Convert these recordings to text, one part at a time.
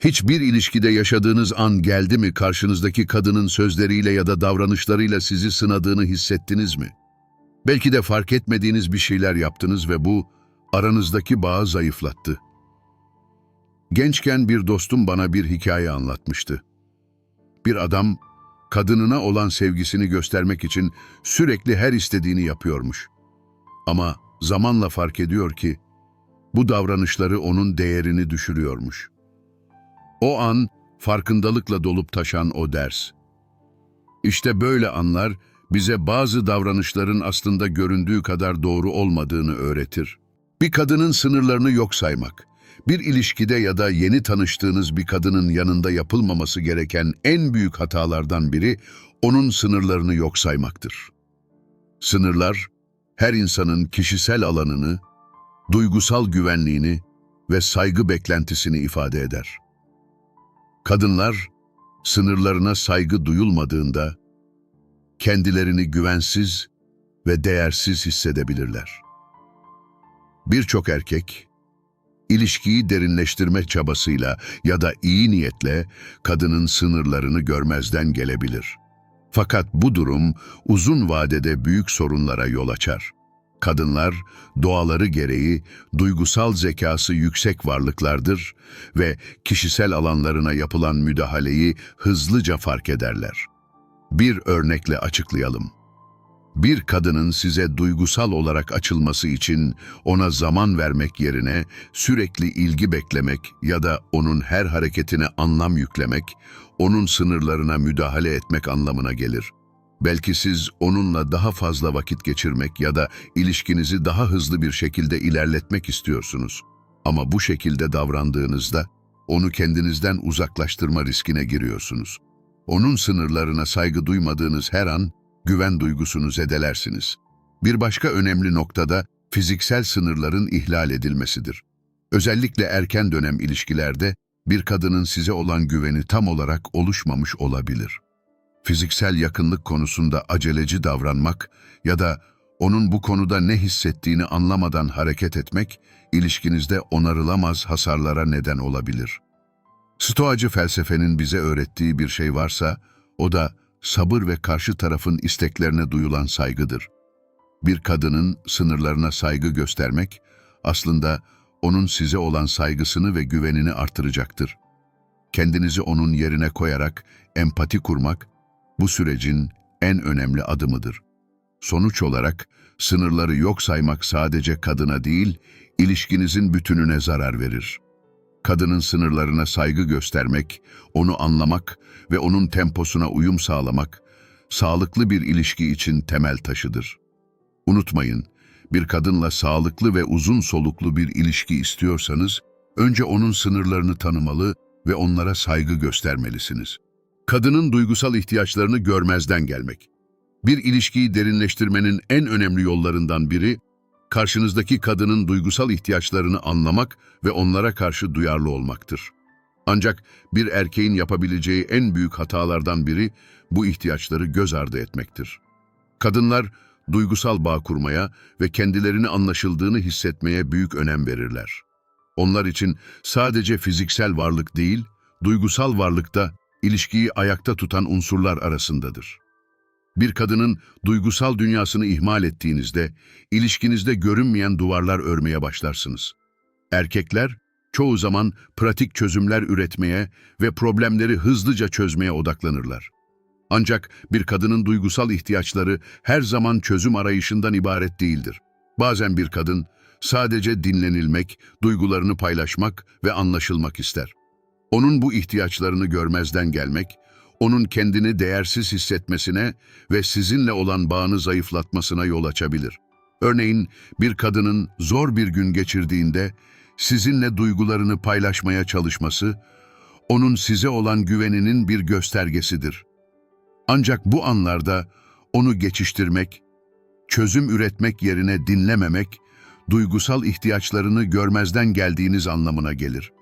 Hiçbir ilişkide yaşadığınız an geldi mi karşınızdaki kadının sözleriyle ya da davranışlarıyla sizi sınadığını hissettiniz mi? Belki de fark etmediğiniz bir şeyler yaptınız ve bu aranızdaki bağı zayıflattı. Gençken bir dostum bana bir hikaye anlatmıştı. Bir adam kadınına olan sevgisini göstermek için sürekli her istediğini yapıyormuş. Ama zamanla fark ediyor ki bu davranışları onun değerini düşürüyormuş. O an farkındalıkla dolup taşan o ders. İşte böyle anlar bize bazı davranışların aslında göründüğü kadar doğru olmadığını öğretir. Bir kadının sınırlarını yok saymak, bir ilişkide ya da yeni tanıştığınız bir kadının yanında yapılmaması gereken en büyük hatalardan biri onun sınırlarını yok saymaktır. Sınırlar, her insanın kişisel alanını, duygusal güvenliğini ve saygı beklentisini ifade eder. Kadınlar, sınırlarına saygı duyulmadığında, kendilerini güvensiz ve değersiz hissedebilirler. Birçok erkek, ilişkiyi derinleştirme çabasıyla ya da iyi niyetle kadının sınırlarını görmezden gelebilir. Fakat bu durum uzun vadede büyük sorunlara yol açar. Kadınlar doğaları gereği duygusal zekası yüksek varlıklardır ve kişisel alanlarına yapılan müdahaleyi hızlıca fark ederler. Bir örnekle açıklayalım. Bir kadının size duygusal olarak açılması için ona zaman vermek yerine sürekli ilgi beklemek ya da onun her hareketine anlam yüklemek, onun sınırlarına müdahale etmek anlamına gelir. Belki siz onunla daha fazla vakit geçirmek ya da ilişkinizi daha hızlı bir şekilde ilerletmek istiyorsunuz. Ama bu şekilde davrandığınızda onu kendinizden uzaklaştırma riskine giriyorsunuz. Onun sınırlarına saygı duymadığınız her an güven duygusunu zedelersiniz. Bir başka önemli noktada fiziksel sınırların ihlal edilmesidir. Özellikle erken dönem ilişkilerde bir kadının size olan güveni tam olarak oluşmamış olabilir. Fiziksel yakınlık konusunda aceleci davranmak ya da onun bu konuda ne hissettiğini anlamadan hareket etmek, ilişkinizde onarılamaz hasarlara neden olabilir. Stoacı felsefenin bize öğrettiği bir şey varsa, o da sabır ve karşı tarafın isteklerine duyulan saygıdır. Bir kadının sınırlarına saygı göstermek, aslında onun size olan saygısını ve güvenini artıracaktır. Kendinizi onun yerine koyarak empati kurmak, bu sürecin en önemli adımıdır. Sonuç olarak sınırları yok saymak sadece kadına değil, ilişkinizin bütününe zarar verir. Kadının sınırlarına saygı göstermek, onu anlamak ve onun temposuna uyum sağlamak, sağlıklı bir ilişki için temel taşıdır. Unutmayın, bir kadınla sağlıklı ve uzun soluklu bir ilişki istiyorsanız, önce onun sınırlarını tanımalı ve onlara saygı göstermelisiniz. Kadının duygusal ihtiyaçlarını görmezden gelmek. Bir ilişkiyi derinleştirmenin en önemli yollarından biri, karşınızdaki kadının duygusal ihtiyaçlarını anlamak ve onlara karşı duyarlı olmaktır. Ancak bir erkeğin yapabileceği en büyük hatalardan biri bu ihtiyaçları göz ardı etmektir. Kadınlar duygusal bağ kurmaya ve kendilerini anlaşıldığını hissetmeye büyük önem verirler. Onlar için sadece fiziksel varlık değil, duygusal varlık da ilişkiyi ayakta tutan unsurlar arasındadır. Bir kadının duygusal dünyasını ihmal ettiğinizde, ilişkinizde görünmeyen duvarlar örmeye başlarsınız. Erkekler, çoğu zaman pratik çözümler üretmeye ve problemleri hızlıca çözmeye odaklanırlar. Ancak bir kadının duygusal ihtiyaçları her zaman çözüm arayışından ibaret değildir. Bazen bir kadın sadece dinlenilmek, duygularını paylaşmak ve anlaşılmak ister. Onun bu ihtiyaçlarını görmezden gelmek, onun kendini değersiz hissetmesine ve sizinle olan bağını zayıflatmasına yol açabilir. Örneğin bir kadının zor bir gün geçirdiğinde sizinle duygularını paylaşmaya çalışması, onun size olan güveninin bir göstergesidir. Ancak bu anlarda onu geçiştirmek, çözüm üretmek yerine dinlememek, duygusal ihtiyaçlarını görmezden geldiğiniz anlamına gelir.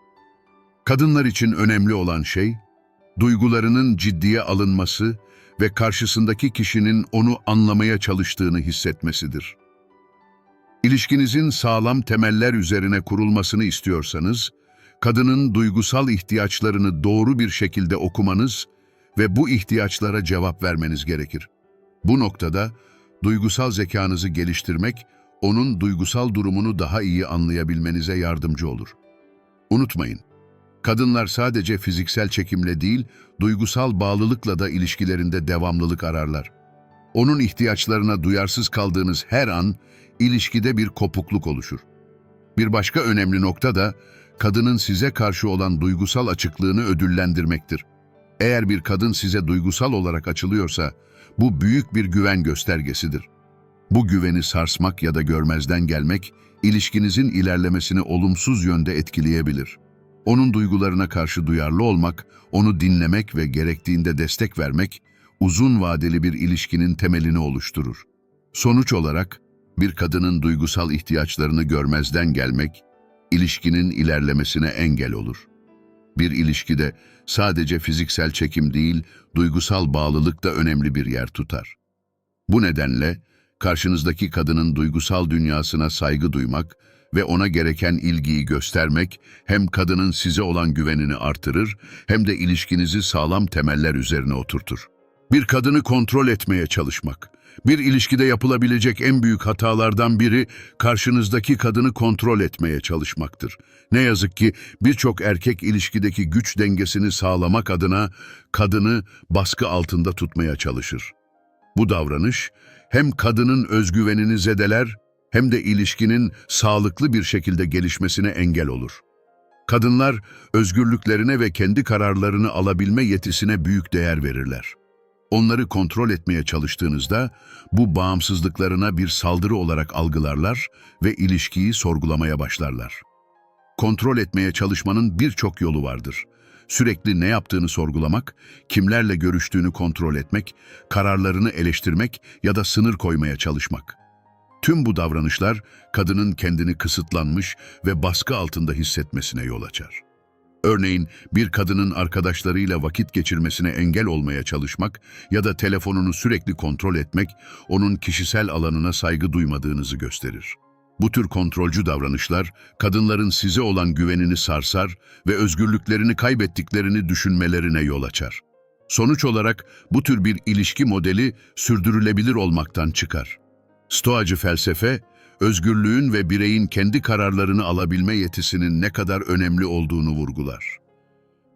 Kadınlar için önemli olan şey, duygularının ciddiye alınması ve karşısındaki kişinin onu anlamaya çalıştığını hissetmesidir. İlişkinizin sağlam temeller üzerine kurulmasını istiyorsanız, kadının duygusal ihtiyaçlarını doğru bir şekilde okumanız ve bu ihtiyaçlara cevap vermeniz gerekir. Bu noktada duygusal zekanızı geliştirmek, onun duygusal durumunu daha iyi anlayabilmenize yardımcı olur. Unutmayın, kadınlar sadece fiziksel çekimle değil, duygusal bağlılıkla da ilişkilerinde devamlılık ararlar. Onun ihtiyaçlarına duyarsız kaldığınız her an ilişkide bir kopukluk oluşur. Bir başka önemli nokta da kadının size karşı olan duygusal açıklığını ödüllendirmektir. Eğer bir kadın size duygusal olarak açılıyorsa, bu büyük bir güven göstergesidir. Bu güveni sarsmak ya da görmezden gelmek, ilişkinizin ilerlemesini olumsuz yönde etkileyebilir. Onun duygularına karşı duyarlı olmak, onu dinlemek ve gerektiğinde destek vermek, uzun vadeli bir ilişkinin temelini oluşturur. Sonuç olarak, bir kadının duygusal ihtiyaçlarını görmezden gelmek, ilişkinin ilerlemesine engel olur. Bir ilişkide sadece fiziksel çekim değil, duygusal bağlılık da önemli bir yer tutar. Bu nedenle karşınızdaki kadının duygusal dünyasına saygı duymak ve ona gereken ilgiyi göstermek hem kadının size olan güvenini artırır hem de ilişkinizi sağlam temeller üzerine oturtur. Bir kadını kontrol etmeye çalışmak. Bir ilişkide yapılabilecek en büyük hatalardan biri karşınızdaki kadını kontrol etmeye çalışmaktır. Ne yazık ki birçok erkek ilişkideki güç dengesini sağlamak adına kadını baskı altında tutmaya çalışır. Bu davranış hem kadının özgüvenini zedeler hem de ilişkinin sağlıklı bir şekilde gelişmesine engel olur. Kadınlar özgürlüklerine ve kendi kararlarını alabilme yetisine büyük değer verirler. Onları kontrol etmeye çalıştığınızda bu bağımsızlıklarına bir saldırı olarak algılarlar ve ilişkiyi sorgulamaya başlarlar. Kontrol etmeye çalışmanın birçok yolu vardır. Sürekli ne yaptığını sorgulamak, kimlerle görüştüğünü kontrol etmek, kararlarını eleştirmek ya da sınır koymaya çalışmak. Tüm bu davranışlar kadının kendini kısıtlanmış ve baskı altında hissetmesine yol açar. Örneğin bir kadının arkadaşlarıyla vakit geçirmesine engel olmaya çalışmak ya da telefonunu sürekli kontrol etmek onun kişisel alanına saygı duymadığınızı gösterir. Bu tür kontrolcü davranışlar kadınların size olan güvenini sarsar ve özgürlüklerini kaybettiklerini düşünmelerine yol açar. Sonuç olarak bu tür bir ilişki modeli sürdürülebilir olmaktan çıkar. Stoacı felsefe, özgürlüğün ve bireyin kendi kararlarını alabilme yetisinin ne kadar önemli olduğunu vurgular.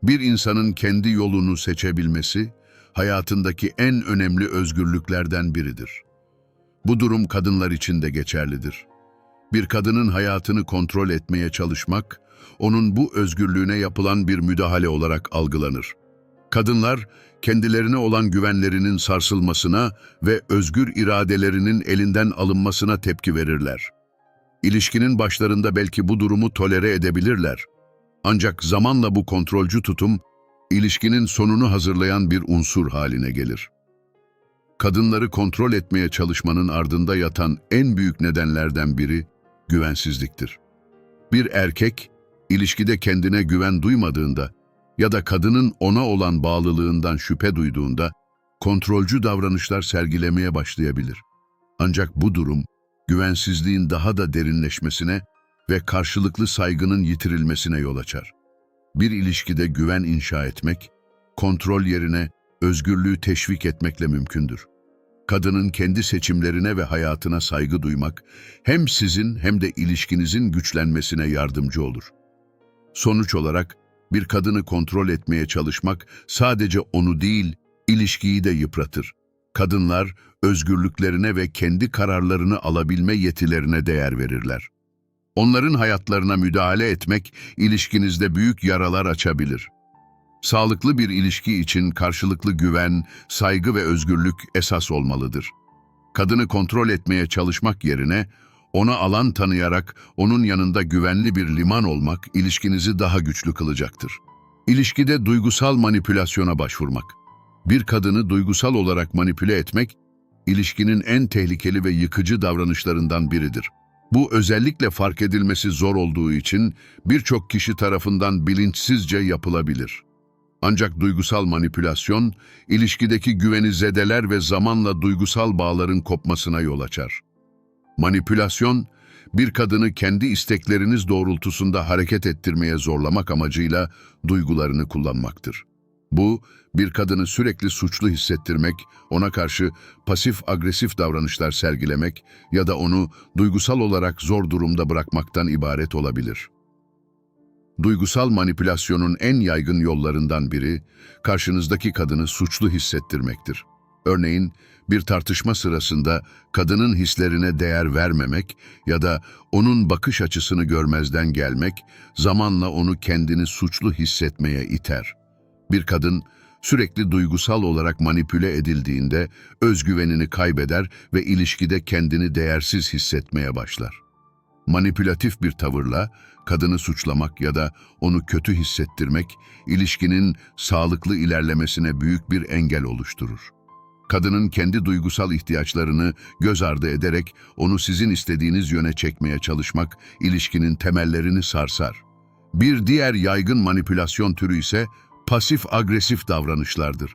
Bir insanın kendi yolunu seçebilmesi, hayatındaki en önemli özgürlüklerden biridir. Bu durum kadınlar için de geçerlidir. Bir kadının hayatını kontrol etmeye çalışmak, onun bu özgürlüğüne yapılan bir müdahale olarak algılanır. Kadınlar, kendilerine olan güvenlerinin sarsılmasına ve özgür iradelerinin elinden alınmasına tepki verirler. İlişkinin başlarında belki bu durumu tolere edebilirler. Ancak zamanla bu kontrolcü tutum, ilişkinin sonunu hazırlayan bir unsur haline gelir. Kadınları kontrol etmeye çalışmanın ardında yatan en büyük nedenlerden biri güvensizliktir. Bir erkek, ilişkide kendine güven duymadığında, ya da kadının ona olan bağlılığından şüphe duyduğunda kontrolcü davranışlar sergilemeye başlayabilir. Ancak bu durum güvensizliğin daha da derinleşmesine ve karşılıklı saygının yitirilmesine yol açar. Bir ilişkide güven inşa etmek, kontrol yerine özgürlüğü teşvik etmekle mümkündür. Kadının kendi seçimlerine ve hayatına saygı duymak hem sizin hem de ilişkinizin güçlenmesine yardımcı olur. Sonuç olarak bir kadını kontrol etmeye çalışmak sadece onu değil, ilişkiyi de yıpratır. Kadınlar özgürlüklerine ve kendi kararlarını alabilme yetilerine değer verirler. Onların hayatlarına müdahale etmek ilişkinizde büyük yaralar açabilir. Sağlıklı bir ilişki için karşılıklı güven, saygı ve özgürlük esas olmalıdır. Kadını kontrol etmeye çalışmak yerine ona alan tanıyarak onun yanında güvenli bir liman olmak ilişkinizi daha güçlü kılacaktır. İlişkide duygusal manipülasyona başvurmak. Bir kadını duygusal olarak manipüle etmek, ilişkinin en tehlikeli ve yıkıcı davranışlarından biridir. Bu özellikle fark edilmesi zor olduğu için birçok kişi tarafından bilinçsizce yapılabilir. Ancak duygusal manipülasyon, ilişkideki güveni zedeler ve zamanla duygusal bağların kopmasına yol açar. Manipülasyon, bir kadını kendi istekleriniz doğrultusunda hareket ettirmeye zorlamak amacıyla duygularını kullanmaktır. Bu, bir kadını sürekli suçlu hissettirmek, ona karşı pasif-agresif davranışlar sergilemek ya da onu duygusal olarak zor durumda bırakmaktan ibaret olabilir. Duygusal manipülasyonun en yaygın yollarından biri, karşınızdaki kadını suçlu hissettirmektir. Örneğin, bir tartışma sırasında kadının hislerine değer vermemek ya da onun bakış açısını görmezden gelmek, zamanla onu kendini suçlu hissetmeye iter. Bir kadın, sürekli duygusal olarak manipüle edildiğinde özgüvenini kaybeder ve ilişkide kendini değersiz hissetmeye başlar. Manipülatif bir tavırla kadını suçlamak ya da onu kötü hissettirmek ilişkinin sağlıklı ilerlemesine büyük bir engel oluşturur. Kadının kendi duygusal ihtiyaçlarını göz ardı ederek onu sizin istediğiniz yöne çekmeye çalışmak ilişkinin temellerini sarsar. Bir diğer yaygın manipülasyon türü ise pasif-agresif davranışlardır.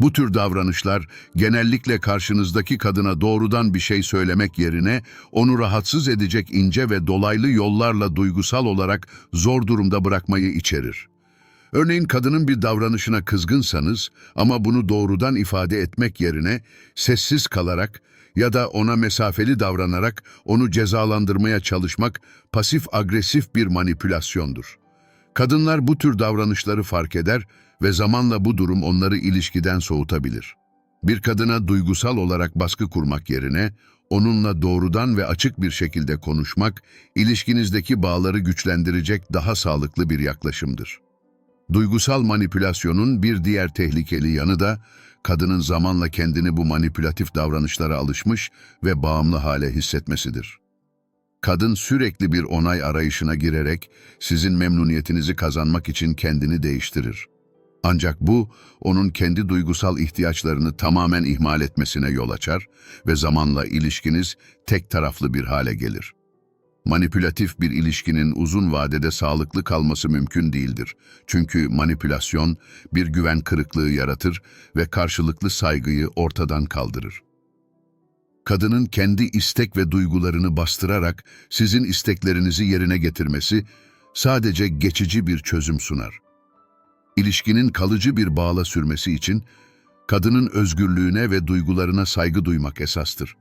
Bu tür davranışlar genellikle karşınızdaki kadına doğrudan bir şey söylemek yerine onu rahatsız edecek ince ve dolaylı yollarla duygusal olarak zor durumda bırakmayı içerir. Örneğin kadının bir davranışına kızgınsanız ama bunu doğrudan ifade etmek yerine sessiz kalarak ya da ona mesafeli davranarak onu cezalandırmaya çalışmak pasif-agresif bir manipülasyondur. Kadınlar bu tür davranışları fark eder ve zamanla bu durum onları ilişkiden soğutabilir. Bir kadına duygusal olarak baskı kurmak yerine onunla doğrudan ve açık bir şekilde konuşmak, ilişkinizdeki bağları güçlendirecek daha sağlıklı bir yaklaşımdır. Duygusal manipülasyonun bir diğer tehlikeli yanı da, kadının zamanla kendini bu manipülatif davranışlara alışmış ve bağımlı hale hissetmesidir. Kadın sürekli bir onay arayışına girerek sizin memnuniyetinizi kazanmak için kendini değiştirir. Ancak bu, onun kendi duygusal ihtiyaçlarını tamamen ihmal etmesine yol açar ve zamanla ilişkiniz tek taraflı bir hale gelir. Manipülatif bir ilişkinin uzun vadede sağlıklı kalması mümkün değildir. Çünkü manipülasyon bir güven kırıklığı yaratır ve karşılıklı saygıyı ortadan kaldırır. Kadının kendi istek ve duygularını bastırarak sizin isteklerinizi yerine getirmesi sadece geçici bir çözüm sunar. İlişkinin kalıcı bir bağla sürmesi için kadının özgürlüğüne ve duygularına saygı duymak esastır.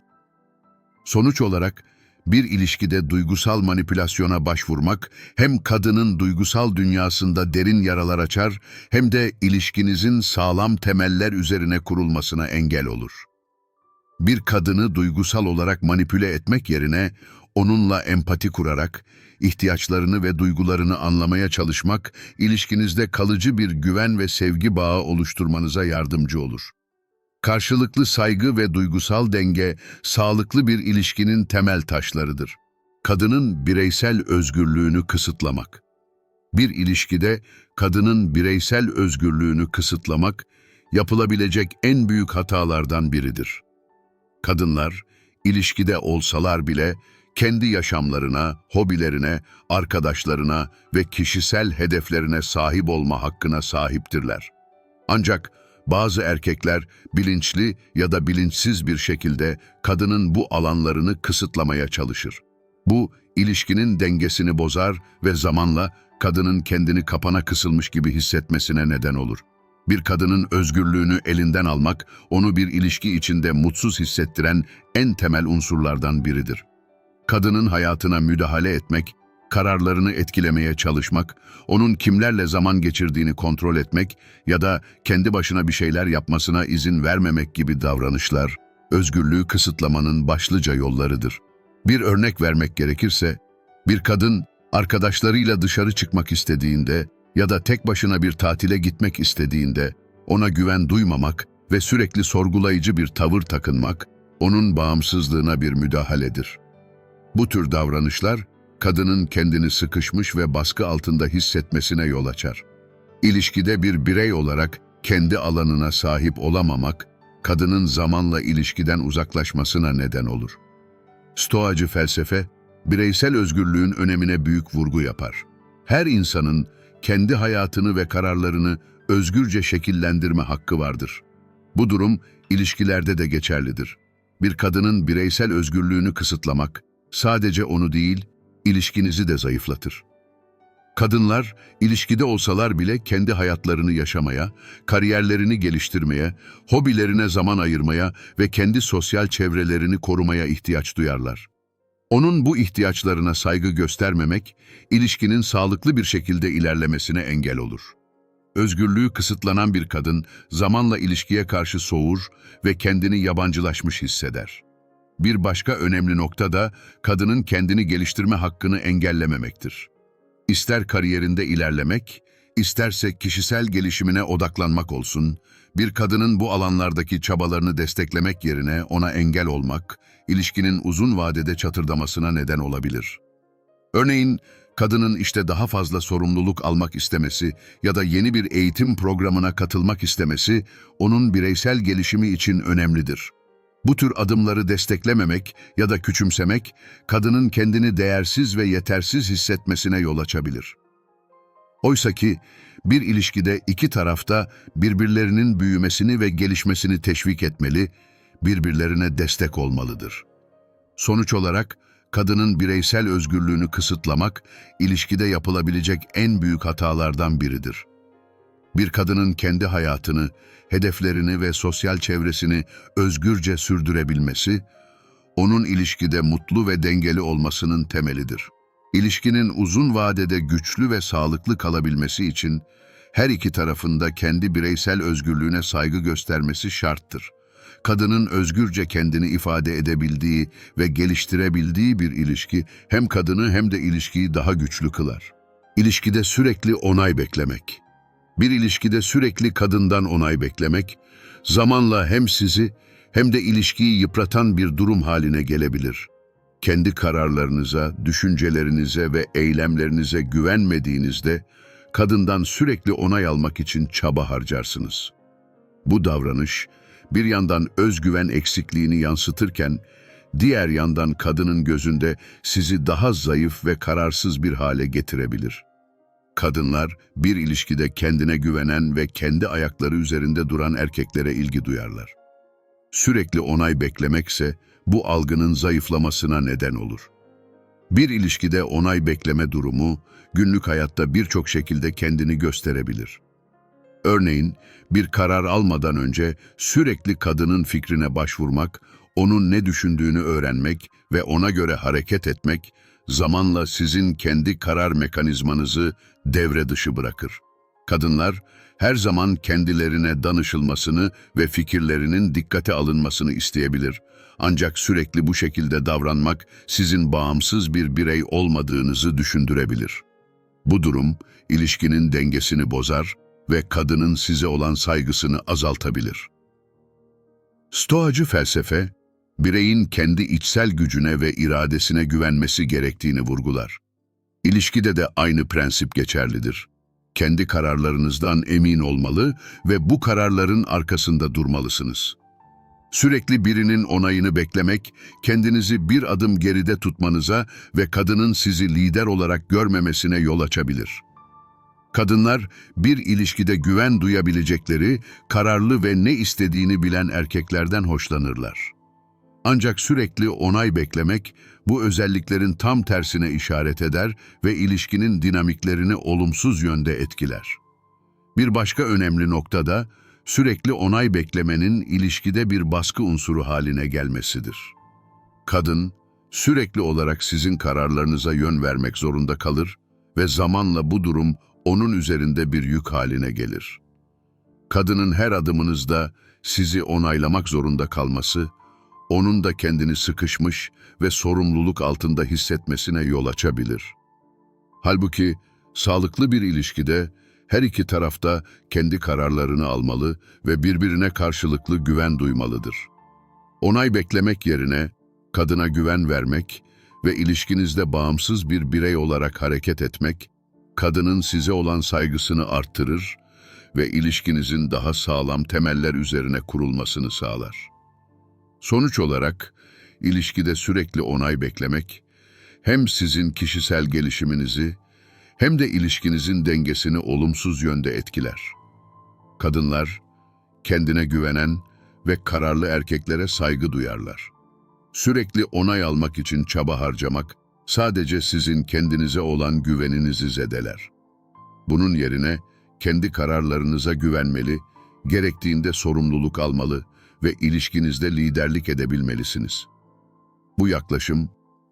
Sonuç olarak bir ilişkide duygusal manipülasyona başvurmak hem kadının duygusal dünyasında derin yaralar açar hem de ilişkinizin sağlam temeller üzerine kurulmasına engel olur. Bir kadını duygusal olarak manipüle etmek yerine onunla empati kurarak ihtiyaçlarını ve duygularını anlamaya çalışmak ilişkinizde kalıcı bir güven ve sevgi bağı oluşturmanıza yardımcı olur. Karşılıklı saygı ve duygusal denge sağlıklı bir ilişkinin temel taşlarıdır. Kadının bireysel özgürlüğünü kısıtlamak. Bir ilişkide kadının bireysel özgürlüğünü kısıtlamak yapılabilecek en büyük hatalardan biridir. Kadınlar ilişkide olsalar bile kendi yaşamlarına, hobilerine, arkadaşlarına ve kişisel hedeflerine sahip olma hakkına sahiptirler. Ancak bazı erkekler bilinçli ya da bilinçsiz bir şekilde kadının bu alanlarını kısıtlamaya çalışır. Bu, ilişkinin dengesini bozar ve zamanla kadının kendini kapana kısılmış gibi hissetmesine neden olur. Bir kadının özgürlüğünü elinden almak, onu bir ilişki içinde mutsuz hissettiren en temel unsurlardan biridir. Kadının hayatına müdahale etmek, kararlarını etkilemeye çalışmak, onun kimlerle zaman geçirdiğini kontrol etmek ya da kendi başına bir şeyler yapmasına izin vermemek gibi davranışlar, özgürlüğü kısıtlamanın başlıca yollarıdır. Bir örnek vermek gerekirse, bir kadın arkadaşlarıyla dışarı çıkmak istediğinde ya da tek başına bir tatile gitmek istediğinde ona güven duymamak ve sürekli sorgulayıcı bir tavır takınmak, onun bağımsızlığına bir müdahaledir. Bu tür davranışlar, kadının kendini sıkışmış ve baskı altında hissetmesine yol açar. İlişkide bir birey olarak kendi alanına sahip olamamak, kadının zamanla ilişkiden uzaklaşmasına neden olur. Stoacı felsefe, bireysel özgürlüğün önemine büyük vurgu yapar. Her insanın kendi hayatını ve kararlarını özgürce şekillendirme hakkı vardır. Bu durum ilişkilerde de geçerlidir. Bir kadının bireysel özgürlüğünü kısıtlamak, sadece onu değil, ilişkinizi de zayıflatır. Kadınlar, ilişkide olsalar bile kendi hayatlarını yaşamaya, kariyerlerini geliştirmeye, hobilerine zaman ayırmaya ve kendi sosyal çevrelerini korumaya ihtiyaç duyarlar. Onun bu ihtiyaçlarına saygı göstermemek, ilişkinin sağlıklı bir şekilde ilerlemesine engel olur. Özgürlüğü kısıtlanan bir kadın zamanla ilişkiye karşı soğur ve kendini yabancılaşmış hisseder. Bir başka önemli nokta da kadının kendini geliştirme hakkını engellememektir. İster kariyerinde ilerlemek, isterse kişisel gelişimine odaklanmak olsun, bir kadının bu alanlardaki çabalarını desteklemek yerine ona engel olmak, ilişkinin uzun vadede çatırdamasına neden olabilir. Örneğin, kadının işte daha fazla sorumluluk almak istemesi ya da yeni bir eğitim programına katılmak istemesi, onun bireysel gelişimi için önemlidir. Bu tür adımları desteklememek ya da küçümsemek, kadının kendini değersiz ve yetersiz hissetmesine yol açabilir. Oysa ki bir ilişkide iki tarafta birbirlerinin büyümesini ve gelişmesini teşvik etmeli, birbirlerine destek olmalıdır. Sonuç olarak kadının bireysel özgürlüğünü kısıtlamak, ilişkide yapılabilecek en büyük hatalardan biridir. Bir kadının kendi hayatını, hedeflerini ve sosyal çevresini özgürce sürdürebilmesi, onun ilişkide mutlu ve dengeli olmasının temelidir. İlişkinin uzun vadede güçlü ve sağlıklı kalabilmesi için her iki tarafında kendi bireysel özgürlüğüne saygı göstermesi şarttır. Kadının özgürce kendini ifade edebildiği ve geliştirebildiği bir ilişki hem kadını hem de ilişkiyi daha güçlü kılar. İlişkide sürekli onay beklemek. Bir ilişkide sürekli kadından onay beklemek, zamanla hem sizi hem de ilişkiyi yıpratan bir durum haline gelebilir. Kendi kararlarınıza, düşüncelerinize ve eylemlerinize güvenmediğinizde, kadından sürekli onay almak için çaba harcarsınız. Bu davranış, bir yandan özgüven eksikliğini yansıtırken, diğer yandan kadının gözünde sizi daha zayıf ve kararsız bir hale getirebilir. Kadınlar bir ilişkide kendine güvenen ve kendi ayakları üzerinde duran erkeklere ilgi duyarlar. Sürekli onay beklemekse bu algının zayıflamasına neden olur. Bir ilişkide onay bekleme durumu günlük hayatta birçok şekilde kendini gösterebilir. Örneğin bir karar almadan önce sürekli kadının fikrine başvurmak, onun ne düşündüğünü öğrenmek ve ona göre hareket etmek zamanla sizin kendi karar mekanizmanızı devre dışı bırakır. Kadınlar her zaman kendilerine danışılmasını ve fikirlerinin dikkate alınmasını isteyebilir. Ancak sürekli bu şekilde davranmak sizin bağımsız bir birey olmadığınızı düşündürebilir. Bu durum ilişkinin dengesini bozar ve kadının size olan saygısını azaltabilir. Stoacı felsefe, bireyin kendi içsel gücüne ve iradesine güvenmesi gerektiğini vurgular. İlişkide de aynı prensip geçerlidir. Kendi kararlarınızdan emin olmalı ve bu kararların arkasında durmalısınız. Sürekli birinin onayını beklemek, kendinizi bir adım geride tutmanıza ve kadının sizi lider olarak görmemesine yol açabilir. Kadınlar bir ilişkide güven duyabilecekleri, kararlı ve ne istediğini bilen erkeklerden hoşlanırlar. Ancak sürekli onay beklemek bu özelliklerin tam tersine işaret eder ve ilişkinin dinamiklerini olumsuz yönde etkiler. Bir başka önemli nokta da sürekli onay beklemenin ilişkide bir baskı unsuru haline gelmesidir. Kadın sürekli olarak sizin kararlarınıza yön vermek zorunda kalır ve zamanla bu durum onun üzerinde bir yük haline gelir. Kadının her adımınızda sizi onaylamak zorunda kalması, onun da kendini sıkışmış ve sorumluluk altında hissetmesine yol açabilir. Halbuki sağlıklı bir ilişkide her iki tarafta kendi kararlarını almalı ve birbirine karşılıklı güven duymalıdır. Onay beklemek yerine kadına güven vermek ve ilişkinizde bağımsız bir birey olarak hareket etmek, kadının size olan saygısını arttırır ve ilişkinizin daha sağlam temeller üzerine kurulmasını sağlar. Sonuç olarak ilişkide sürekli onay beklemek hem sizin kişisel gelişiminizi hem de ilişkinizin dengesini olumsuz yönde etkiler. Kadınlar kendine güvenen ve kararlı erkeklere saygı duyarlar. Sürekli onay almak için çaba harcamak sadece sizin kendinize olan güveninizi zedeler. Bunun yerine kendi kararlarınıza güvenmeli, gerektiğinde sorumluluk almalı ve ilişkinizde liderlik edebilmelisiniz. Bu yaklaşım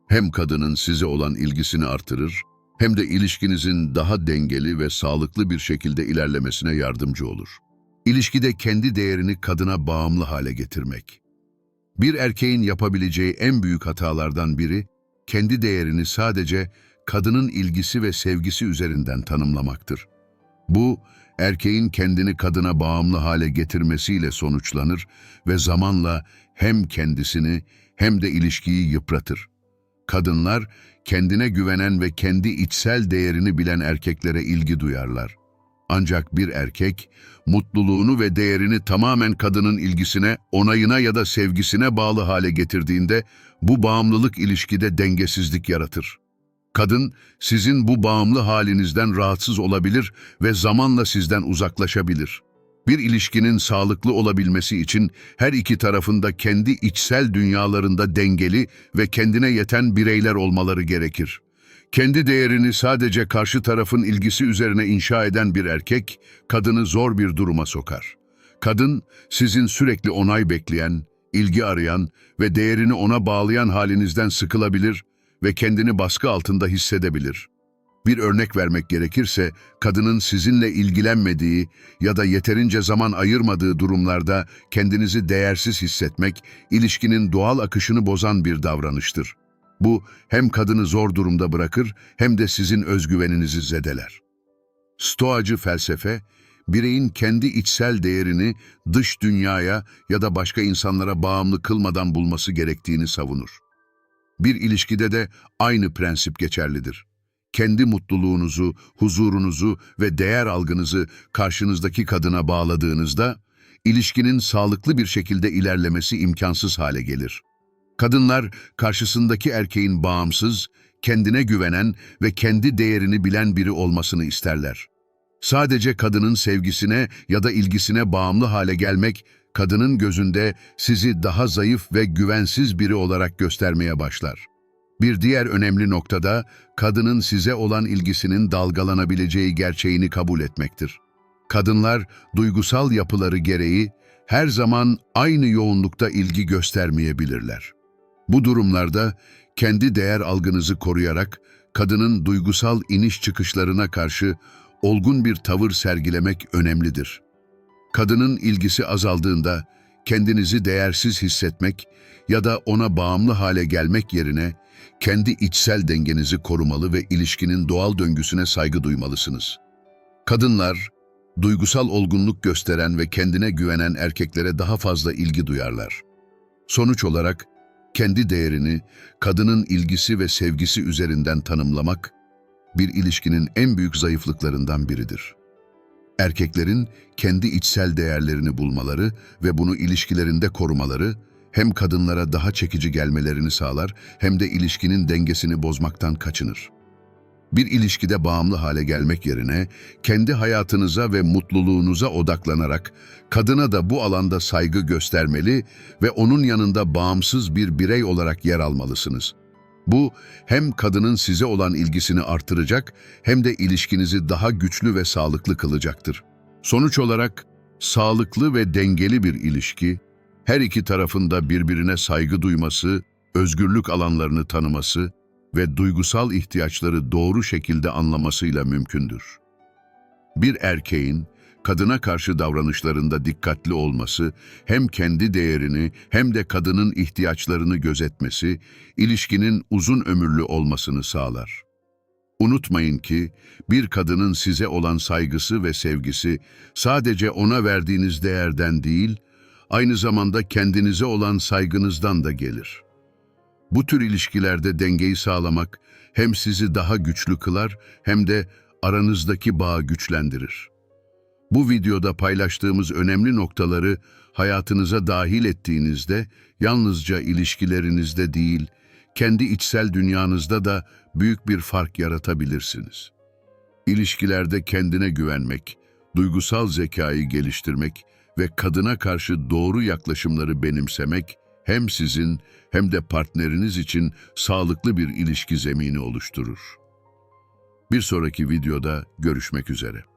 hem kadının size olan ilgisini artırır hem de ilişkinizin daha dengeli ve sağlıklı bir şekilde ilerlemesine yardımcı olur. İlişkide kendi değerini kadına bağımlı hale getirmek. Bir erkeğin yapabileceği en büyük hatalardan biri, kendi değerini sadece kadının ilgisi ve sevgisi üzerinden tanımlamaktır. Bu, erkeğin kendini kadına bağımlı hale getirmesiyle sonuçlanır ve zamanla hem kendisini hem de ilişkiyi yıpratır. Kadınlar, kendine güvenen ve kendi içsel değerini bilen erkeklere ilgi duyarlar. Ancak bir erkek, mutluluğunu ve değerini tamamen kadının ilgisine, onayına ya da sevgisine bağlı hale getirdiğinde, bu bağımlılık ilişkide dengesizlik yaratır. Kadın, sizin bu bağımlı halinizden rahatsız olabilir ve zamanla sizden uzaklaşabilir. Bir ilişkinin sağlıklı olabilmesi için her iki tarafında kendi içsel dünyalarında dengeli ve kendine yeten bireyler olmaları gerekir. Kendi değerini sadece karşı tarafın ilgisi üzerine inşa eden bir erkek, kadını zor bir duruma sokar. Kadın, sizin sürekli onay bekleyen, ilgi arayan ve değerini ona bağlayan halinizden sıkılabilir ve kendini baskı altında hissedebilir. Bir örnek vermek gerekirse, kadının sizinle ilgilenmediği ya da yeterince zaman ayırmadığı durumlarda kendinizi değersiz hissetmek, ilişkinin doğal akışını bozan bir davranıştır. Bu hem kadını zor durumda bırakır hem de sizin özgüveninizi zedeler. Stoacı felsefe, bireyin kendi içsel değerini dış dünyaya ya da başka insanlara bağımlı kılmadan bulması gerektiğini savunur. Bir ilişkide de aynı prensip geçerlidir. Kendi mutluluğunuzu, huzurunuzu ve değer algınızı karşınızdaki kadına bağladığınızda, ilişkinin sağlıklı bir şekilde ilerlemesi imkansız hale gelir. Kadınlar karşısındaki erkeğin bağımsız, kendine güvenen ve kendi değerini bilen biri olmasını isterler. Sadece kadının sevgisine ya da ilgisine bağımlı hale gelmek, kadının gözünde sizi daha zayıf ve güvensiz biri olarak göstermeye başlar. Bir diğer önemli noktada, kadının size olan ilgisinin dalgalanabileceği gerçeğini kabul etmektir. Kadınlar, duygusal yapıları gereği her zaman aynı yoğunlukta ilgi göstermeyebilirler. Bu durumlarda kendi değer algınızı koruyarak kadının duygusal iniş çıkışlarına karşı olgun bir tavır sergilemek önemlidir. Kadının ilgisi azaldığında kendinizi değersiz hissetmek ya da ona bağımlı hale gelmek yerine kendi içsel dengenizi korumalı ve ilişkinin doğal döngüsüne saygı duymalısınız. Kadınlar, duygusal olgunluk gösteren ve kendine güvenen erkeklere daha fazla ilgi duyarlar. Sonuç olarak, kendi değerini kadının ilgisi ve sevgisi üzerinden tanımlamak, bir ilişkinin en büyük zayıflıklarından biridir. Erkeklerin kendi içsel değerlerini bulmaları ve bunu ilişkilerinde korumaları, hem kadınlara daha çekici gelmelerini sağlar hem de ilişkinin dengesini bozmaktan kaçınır. Bir ilişkide bağımlı hale gelmek yerine kendi hayatınıza ve mutluluğunuza odaklanarak kadına da bu alanda saygı göstermeli ve onun yanında bağımsız bir birey olarak yer almalısınız. Bu hem kadının size olan ilgisini artıracak hem de ilişkinizi daha güçlü ve sağlıklı kılacaktır. Sonuç olarak sağlıklı ve dengeli bir ilişki, her iki tarafında birbirine saygı duyması, özgürlük alanlarını tanıması ve duygusal ihtiyaçları doğru şekilde anlamasıyla mümkündür. Bir erkeğin kadına karşı davranışlarında dikkatli olması, hem kendi değerini hem de kadının ihtiyaçlarını gözetmesi, ilişkinin uzun ömürlü olmasını sağlar. Unutmayın ki bir kadının size olan saygısı ve sevgisi sadece ona verdiğiniz değerden değil, aynı zamanda kendinize olan saygınızdan da gelir. Bu tür ilişkilerde dengeyi sağlamak hem sizi daha güçlü kılar hem de aranızdaki bağı güçlendirir. Bu videoda paylaştığımız önemli noktaları hayatınıza dahil ettiğinizde yalnızca ilişkilerinizde değil, kendi içsel dünyanızda da büyük bir fark yaratabilirsiniz. İlişkilerde kendine güvenmek, duygusal zekayı geliştirmek ve kadına karşı doğru yaklaşımları benimsemek hem sizin hem de partneriniz için sağlıklı bir ilişki zemini oluşturur. Bir sonraki videoda görüşmek üzere.